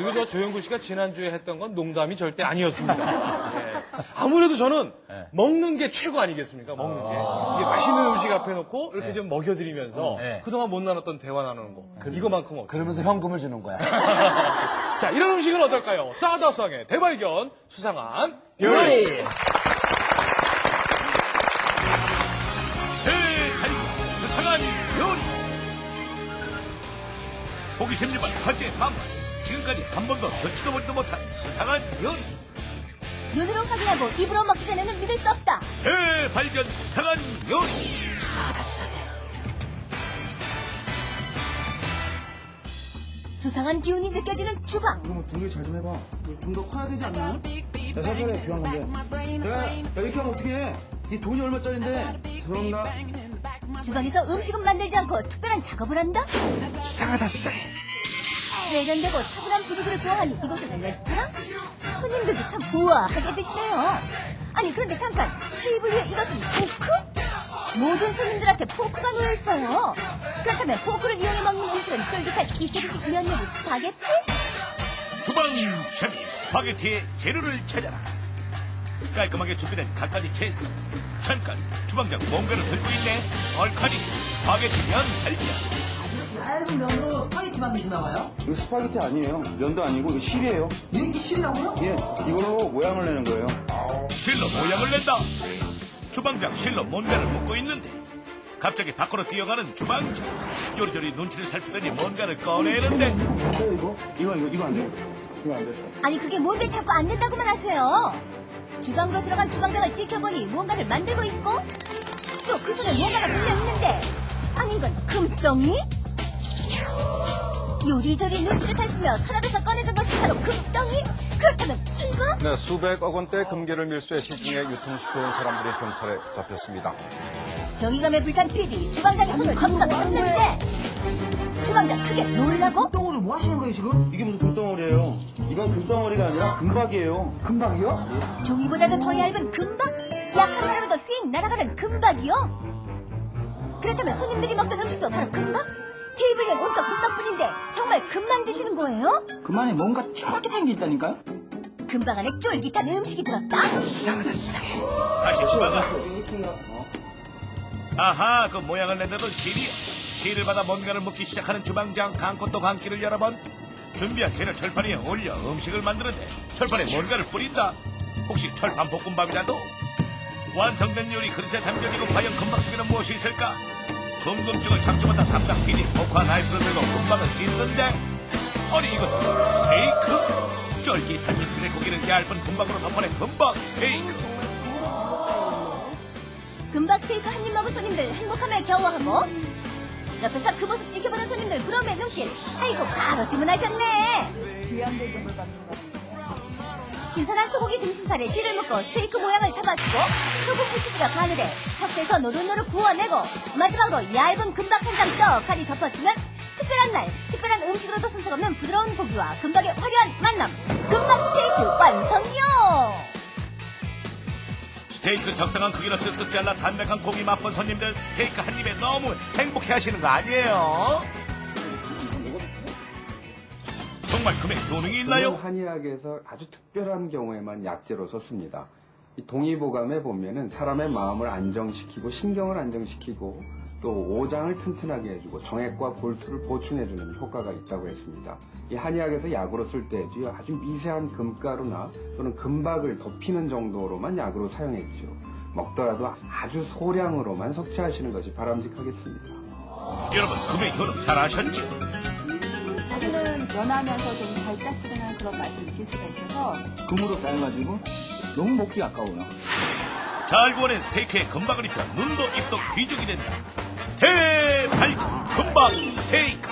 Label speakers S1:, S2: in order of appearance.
S1: 그리고 저 조영구 씨가 지난주에 했던 건 농담이 절대 아니었습니다. 예. 아무래도 저는
S2: 네.
S1: 먹는 게 최고 아니겠습니까? 먹는 게. 이게 맛있는 음식 앞에 놓고 이렇게 좀 먹여드리면서
S2: 네.
S1: 그동안 못 나눴던 대화 나누는 거. 이거만큼 없
S2: 그러면서 현금을 주는 거야.
S1: 자, 이런 음식은 어떨까요? 싸다상의 대발견, 수상한 요리!
S3: 대달과 수상한 요리 호기심 유발 화제의 방문 지금까지 한 번도 듣지도 보지도 못한 수상한 요리
S4: 눈으로 확인하고 입으로 먹기 전에는 믿을 수 없다.
S3: 대발견 수상한 요리
S4: 수상한 기운이 느껴지는 주방.
S5: 그럼 분리 잘좀 해봐. 좀 더 커야 되지 않나? 야, 사소해, 귀한 건데. 야, 야, 이렇게 하면 어떡해? 이 돈이 얼마짜린데? 그런가?
S4: 주방에서 음식은 만들지 않고 특별한 작업을 한다?
S2: 이상하다, 쎄.
S4: 세련되고 차분한 분위기를 표하니 이곳은 레스토랑? 손님들도 참 우아하게 드시네요. 아니 그런데 잠깐 테이블 위에 이것은 포크? 모든 손님들한테 포크가 놓여 있어요. 그렇다면 포크를 이용해 먹는 음식은 쫄깃한 이태리식 면 요리 스파게티?
S3: 주방 재미 스파게티의 재료를 찾아라 깔끔하게 준비된 갖가지 채소 잠깐 주방장 뭔가를 들고 있네 얼카니 스파게티 면 발견
S6: 얇은 면으로 스파게티 만드시나 봐요?
S5: 이거 스파게티 아니에요. 면도 아니고, 이거 실이에요.
S6: 이게 실이라고요?
S5: 예, 이걸로 모양을 내는 거예요.
S3: 실로 모양을 낸다. 주방장 실로 뭔가를 묶고 있는데 갑자기 밖으로 뛰어가는 주방장. 요리조리 눈치를 살피더니 뭔가를 꺼내는데
S5: 어때요, 이거? 이거, 이거, 이거 안 돼요? 이거 안 돼요?
S4: 아니 그게 뭔데 자꾸 안 된다고만 하세요. 주방으로 들어간 주방장을 지켜보니 무언가를 만들고 있고 또 그 손에 무언가가 물려 있는데 아니 이건 금덩이? 요리조리 눈치를 살피며 서랍에서 꺼내던 것이 바로 금덩이? 그렇다면 이거?
S7: 네, 수백억 원대 금괴를 밀수해 시중에 유통시키는 사람들이 경찰에 잡혔습니다.
S4: 정의감에 불탄 PD 주방장의 손을 겁서 쳤는데 주방장 크게 놀라고
S6: 똥으로 뭐 하시는 거예요 지금?
S5: 이게 무슨 금덩어리예요? 이건 금덩어리가 아니라 금박이에요.
S6: 금방이요?
S4: 종이보다도 더 얇은 금박? 약한 바람에도 휙 날아가는 금박이요? 그렇다면 손님들이 먹던 음식도 바로 금박? 테이블 위엔 온통 금박뿐인데 정말 금만 드시는 거예요?
S6: 그만에 뭔가 쫄깃한 게 있다니까요?
S4: 금방 안에 쫄깃한 음식이 들었다?
S2: 이상하다, 쎄.
S3: 다시 주방아.
S5: 어?
S3: 아하 그 모양을 낸다던 실이요. 실을 받아 뭔가를 묻기 시작하는 주방장 강꽃도 강기를 여러 번 준비한 재료 철판 위에 올려 음식을 만드는데 철판에 뭔가를 뿌린다. 혹시 철판 볶음밥이라도? 완성된 요리 그릇에 담겨지고 과연 금방 속에는 무엇이 있을까? 참지못한 담당 PD 목화 나이프를 들고 금방을 찢는데? 아니 이것은 스테이크? 쫄깃한 인근의 고기를 얇은 금방으로 덮어낸 금방 스테이크.
S4: 금박 스테이크 한 입 먹은 손님들 행복함에 겨워하고? 옆에서 그 모습 지켜보는 손님들 부러움의 눈길. 아이고 바로 주문하셨네 신선한 소고기 등심살에 실을 묶고 스테이크 모양을 잡아주고 소금 부시기가 가늘해 석쇠에서 노릇노릇 구워내고 마지막으로 얇은 금박 한 장 떡하니 덮어주면 특별한 날 특별한 음식으로도 손색 없는 부드러운 고기와 금박의 화려한 만남 금박 스테이크 완성이요
S3: 스테이크 적당한 크기로 쓱쓱 잘라 담백한 고기 맛본 손님들 스테이크 한 입에 너무 행복해 하시는 거 아니에요? 정말 금액 도능이 있나요?
S8: 한의학에서 아주 특별한 경우에만 약재로서 씁니다. 이 동의보감에 보면은 사람의 마음을 안정시키고 신경을 안정시키고 또 오장을 튼튼하게 해주고 정액과 골수를 보충해주는 효과가 있다고 했습니다. 이 한의학에서 약으로 쓸 때도요 아주 미세한 금가루나 또는 금박을 덮이는 정도로만 약으로 사용했죠. 먹더라도 아주 소량으로만 섭취하시는 것이 바람직하겠습니다.
S3: 여러분 금액 효능 잘 아셨죠?
S9: 연하면서 좀 달짝지근한 그런 맛이 있을 수가 있어서
S5: 금으로 쌓여가지고 너무 먹기 아까워요.
S3: 잘 구워낸 스테이크에 금박을 입혀 눈도 입도 귀족이 된다 대발견 금박 스테이크